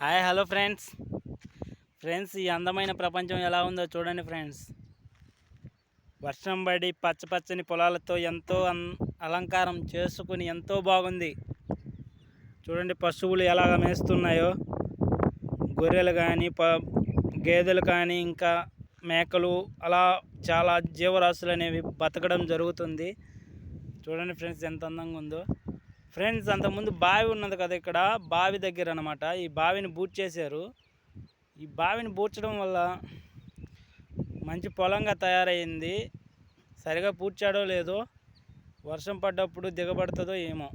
Hi hello friends. Friends ఈ అందమైన ప్రపంచం ఎలా ఉందో చూడండి ఫ్రెండ్స్. వర్షం పడి పచ్చ పచ్చని పొలాలతో ఎంతో అన్ అలంకారం చేసుకుని ఎంతో బాగుంది. చూడండి పశువులు ఎలాగ మేస్తున్నాయో. గొర్రెలు కానీ ప గేదెలు కానీ ఇంకా మేకలు అలా చాలా జీవరాశులు అనేవి బతకడం జరుగుతుంది. చూడండి ఫ్రెండ్స్ ఎంత అందంగా ఉందో. ఫ్రెండ్స్ అంతకుముందు బావి ఉన్నది కదా ఇక్కడ బావి దగ్గర అనమాట ఈ బావిని బూట్ చేశారు. ఈ బావిని బూడ్చడం వల్ల మంచి పొలంగా తయారైంది. సరిగా పూడ్చాడో లేదో వర్షం పడ్డప్పుడు దిగబడుతుందో ఏమో.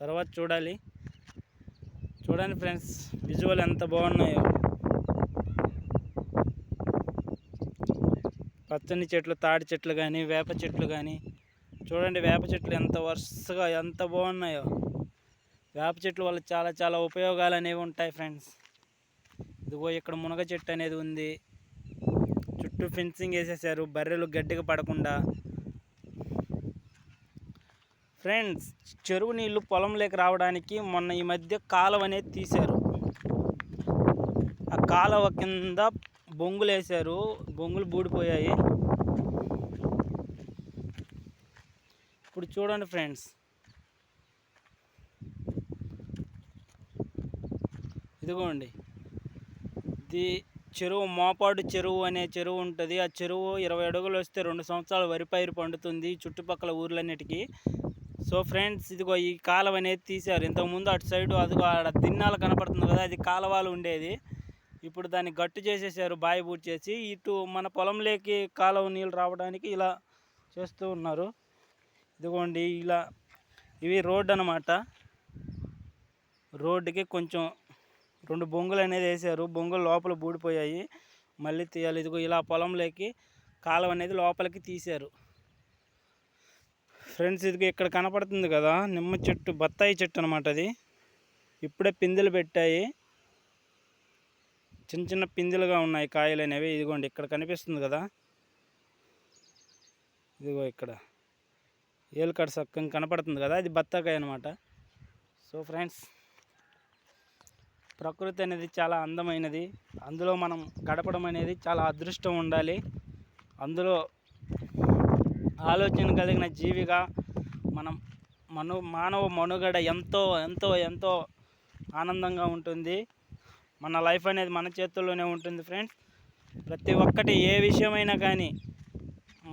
తర్వాత చూడాలి. చూడండి ఫ్రెండ్స్ విజువల్ ఎంత బాగున్నాయో. పచ్చని చెట్లు తాడి చెట్లు కానీ వేప చెట్లు కానీ చూడండి వేప చెట్లు ఎంత వరుసగా ఎంత బాగున్నాయో. వేప చెట్లు వల్ల చాలా చాలా ఉపయోగాలు అనేవి ఉంటాయి ఫ్రెండ్స్. ఇదిగో ఇక్కడ మునగ చెట్టు అనేది ఉంది. చుట్టూ ఫెన్సింగ్ వేసేసారు బర్రెలు గట్టిగా పడకుండా. ఫ్రెండ్స్ చెరువు నీళ్ళు పొలంలోకి రావడానికి మొన్న ఈ మధ్య కాలువ అనేది తీశారు. ఆ కాలువ కింద బొంగులు వేశారు బొంగులు బూడిపోయాయి. ఇప్పుడు చూడండి ఫ్రెండ్స్. ఇదిగోండి. ఇది చెరువు మోపాడు చెరువు అనే చెరువు ఉంటుంది. ఆ చెరువు ఇరవై అడుగులు వస్తే రెండు సంవత్సరాలు వరి పైరు పండుతుంది చుట్టుపక్కల ఊర్లన్నిటికీ. సో ఫ్రెండ్స్ ఇదిగో ఈ కాలువ అనేది తీశారు. ఇంతకుముందు అటు సైడు అదిగో ఆడ తిన్నాలు కనపడుతుంది కదా అది కాలువలు ఉండేది. ఇప్పుడు దాన్ని గట్టు చేసేసారు బావి బూట్ చేసి ఇటు మన పొలంలోకి కాలువ నీళ్ళు రావడానికి ఇలా చేస్తూ ఉన్నారు. ఇదిగోండి ఇలా ఇవి రోడ్ అనమాట రోడ్డుకి కొంచెం రెండు బొంగులు అనేది వేసారు. బొంగులు లోపల బూడిపోయాయి. మళ్ళీ తీయాలి. ఇదిగో ఇలా పొలంలోకి కాలం అనేది లోపలికి తీశారు. ఫ్రెండ్స్ ఇదిగో ఇక్కడ కనపడుతుంది కదా నిమ్మ చెట్టు బత్తాయి చెట్టు అనమాట అది. ఇప్పుడే పిందెలు పెట్టాయి. చిన్న చిన్న పిందెలుగా ఉన్నాయి కాయలు అనేవి. ఇదిగోండి ఇక్కడ కనిపిస్తుంది కదా. ఇదిగో ఇక్కడ. ఏలుకడ సక్కం కనపడుతుంది కదా అది బత్తాకాయ అనమాట సో ఫ్రెండ్స్ ప్రకృతి అనేది చాలా అందమైనది. అందులో మనం గడపడం అనేది చాలా అదృష్టం ఉండాలి. అందులో ఆలోచన కలిగిన జీవిగా మనం మను మానవ మనుగడ ఎంతో ఎంతో ఎంతో ఆనందంగా ఉంటుంది. మన లైఫ్ అనేది మన చేతుల్లోనే ఉంటుంది ఫ్రెండ్స్. ప్రతి ఒక్కటి ఏ విషయమైనా కానీ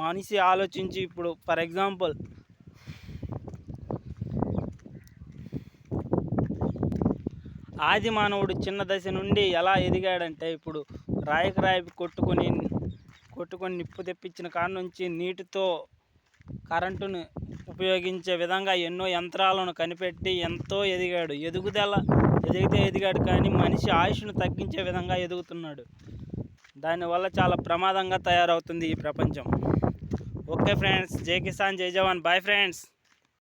మనిషి ఆలోచించి ఇప్పుడు ఫర్ ఎగ్జాంపుల్ ఆది మానవుడు చిన్న దశ నుండి ఎలా ఎదిగాడంటే ఇప్పుడు రాయికి రాయి కొట్టుకొని కొట్టుకొని నిప్పు తెప్పించిన కాడ నుంచి నీటితో కరెంటును ఉపయోగించే విధంగా ఎన్నో యంత్రాలను కనిపెట్టి ఎంతో ఎదిగాడు. ఎదుగుదల ఎదిగితే ఎదిగాడు కానీ మనిషి ఆయుష్ను తగ్గించే విధంగా ఎదుగుతున్నాడు. దానివల్ల చాలా ప్రమాదంగా తయారవుతుంది ఈ ప్రపంచం. ఓకే ఫ్రెండ్స్ జై కిసాన్ జై జవాన్. Bye friends.